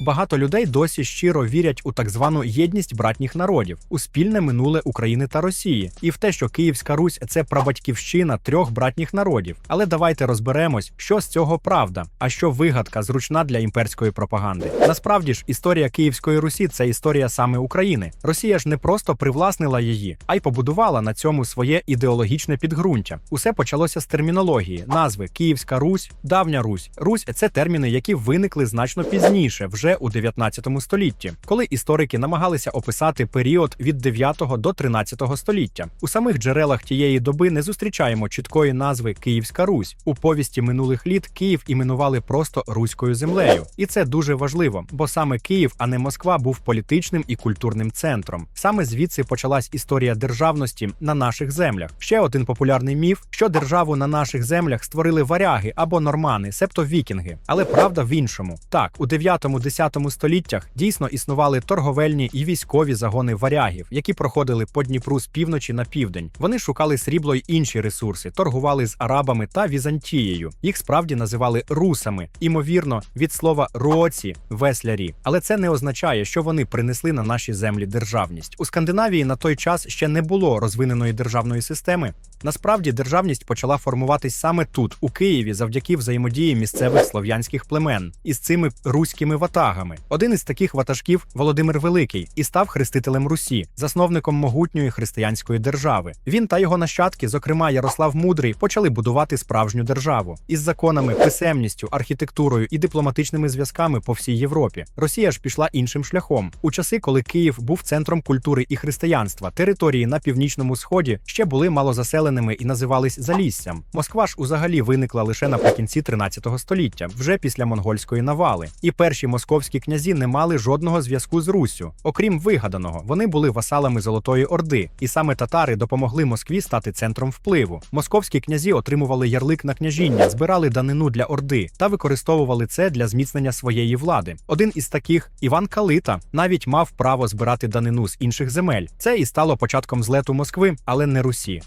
Багато людей досі щиро вірять у так звану єдність братніх народів, у спільне минуле України та Росії, і в те, що Київська Русь це прабатьківщина трьох братніх народів. Але давайте розберемось, що з цього правда, а що вигадка зручна для імперської пропаганди. Насправді ж, історія Київської Русі це історія саме України. Росія ж не просто привласнила її, а й побудувала на цьому своє ідеологічне підґрунтя. Усе почалося з термінології, назви Київська Русь, Давня Русь. Русь це терміни, які виникли значно пізніше, вже у 19 столітті, коли історики намагалися описати період від 9 до 13 століття. У самих джерелах тієї доби не зустрічаємо чіткої назви Київська Русь. У повісті минулих літ Київ іменували просто руською землею, і це дуже важливо, бо саме Київ, а не Москва, був політичним і культурним центром. Саме звідси почалась історія державності на наших землях. Ще один популярний міф, що державу на наших землях створили варяги або нормани, себто вікінги. Але правда в іншому. Так, у 9-10 століттях дійсно існували торговельні і військові загони варягів, які проходили по Дніпру з півночі на південь. Вони шукали срібло й інші ресурси, торгували з арабами та Візантією. Їх справді називали русами, імовірно, від слова році веслярі. Але це не означає, що вони принесли на наші землі державність. У Скандинавії на той час ще не було розвиненої державної системи. Насправді державність почала формуватись саме тут, у Києві, завдяки взаємодії місцевих слов'янських племен із цими руськими ватагами. Один із таких ватажків Володимир Великий і став хрестителем Русі, засновником могутньої християнської держави. Він та його нащадки, зокрема Ярослав Мудрий, почали будувати справжню державу із законами, писемністю, архітектурою і дипломатичними зв'язками по всій Європі. Росія ж пішла іншим шляхом. У часи, коли Київ був центром культури і християнства, території на північному сході ще були малозаселеними і називались Заліссям. Москва ж узагалі виникла лише наприкінці 13 століття, вже після монгольської навали. І перші московські князі не мали жодного зв'язку з Руссю. Окрім вигаданого, вони були васалами Золотої Орди, і саме татари допомогли Москві стати центром впливу. Московські князі отримували ярлик на княжіння, збирали данину для Орди та використовували це для зміцнення своєї влади. Один із таких, Іван Калита, навіть мав право збирати данину з інших земель. Це і стало початком злету Москви, але не Русі.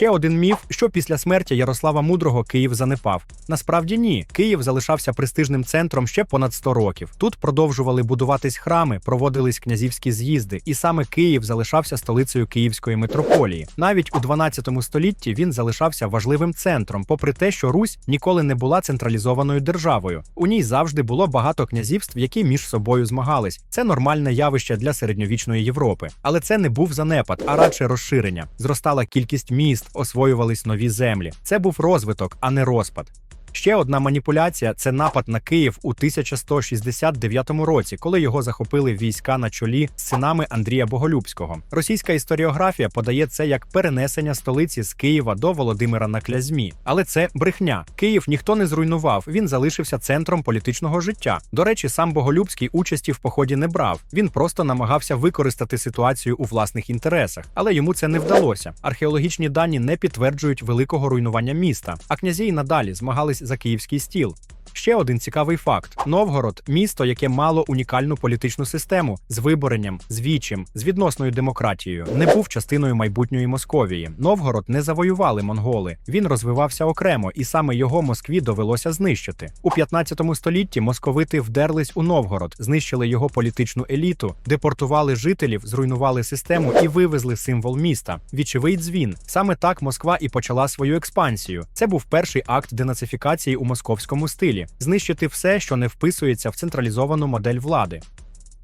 Ще один міф, що після смерті Ярослава Мудрого Київ занепав. Насправді ні. Київ залишався престижним центром ще понад 100 років. Тут продовжували будуватись храми, проводились князівські з'їзди, і саме Київ залишався столицею Київської митрополії. Навіть у 12 столітті він залишався важливим центром, попри те, що Русь ніколи не була централізованою державою. У ній завжди було багато князівств, які між собою змагались. Це нормальне явище для середньовічної Європи. Але це не був занепад, а радше розширення. Зростала кількість міст, освоювались нові землі. Це був розвиток, а не розпад. Ще одна маніпуляція це напад на Київ у 1169 році, коли його захопили війська на чолі з синами Андрія Боголюбського. Російська історіографія подає це як перенесення столиці з Києва до Володимира на Клязьмі. Але це брехня. Київ ніхто не зруйнував, він залишився центром політичного життя. До речі, сам Боголюбський участі в поході не брав. Він просто намагався використати ситуацію у власних інтересах, але йому це не вдалося. Археологічні дані не підтверджують великого руйнування міста, а князі й надалі змагались за київський стіл. Ще один цікавий факт: Новгород місто, яке мало унікальну політичну систему з виборенням, з вічем, з відносною демократією, не був частиною майбутньої Московії. Новгород не завоювали монголи. Він розвивався окремо, і саме його Москві довелося знищити. У 15 столітті московити вдерлись у Новгород, знищили його політичну еліту, депортували жителів, зруйнували систему і вивезли символ міста. Вічовий дзвін. Саме так Москва і почала свою експансію. Це був перший акт денацифікації у московському стилі знищити все, що не вписується в централізовану модель влади.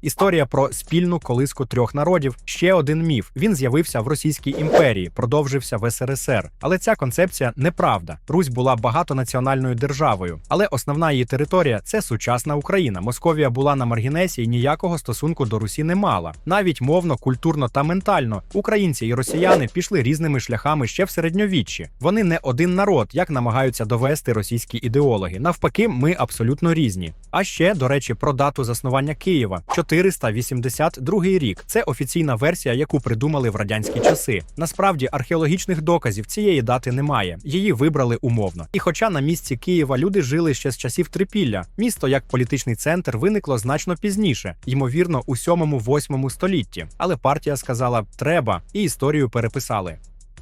Історія про спільну колиску трьох народів ще один міф. Він з'явився в Російській імперії, продовжився в СРСР. Але ця концепція неправда. Русь була багатонаціональною державою, але основна її територія це сучасна Україна. Московія була на маргінесі і ніякого стосунку до Русі не мала. Навіть мовно, культурно та ментально українці і росіяни пішли різними шляхами ще в середньовіччі. Вони не один народ, як намагаються довести російські ідеологи. Навпаки, ми абсолютно різні. А ще, до речі, про дату заснування Києва 482 рік. Це офіційна версія, яку придумали в радянські часи. Насправді археологічних доказів цієї дати немає. Її вибрали умовно. І хоча на місці Києва люди жили ще з часів трипілля, місто як політичний центр виникло значно пізніше, ймовірно, у 7-8 столітті. Але партія сказала треба і історію переписали.